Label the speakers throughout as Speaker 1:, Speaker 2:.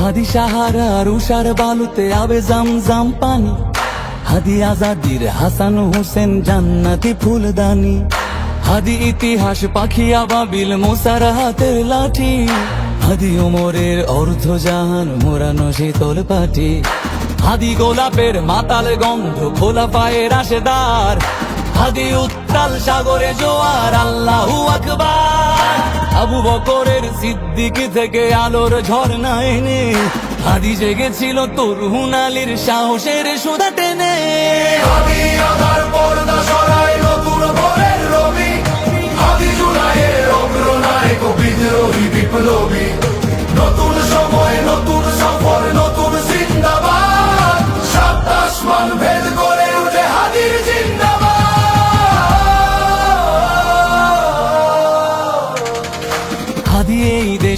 Speaker 1: হাদি সাহারা রুষার বালুতে আবে জাম জাম পানি। হাদি আজাদির হাসান হোসেন জান্নাতি ফুলদানি। হাদি ইতিহাস পাখি আবাবিল মোসার হাতের লাঠি। হাদি ওমরের অর্ধ জাহান মোরানো শীতল পাটি হাদি গোলাপের মাতাল গন্ধ খোলা পায়ের আশেদার। হাদি উত্তাল সাগরে জোয়ার, আল্লাহু আকবার। আবু বকরের সিদ্দিক থেকে আলোর ঝর্ণা এনে, হাদি জেগেছিল তোর আলীর সাহসের সুদা টেনে।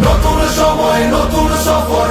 Speaker 2: নতুন সময় নতুন সফর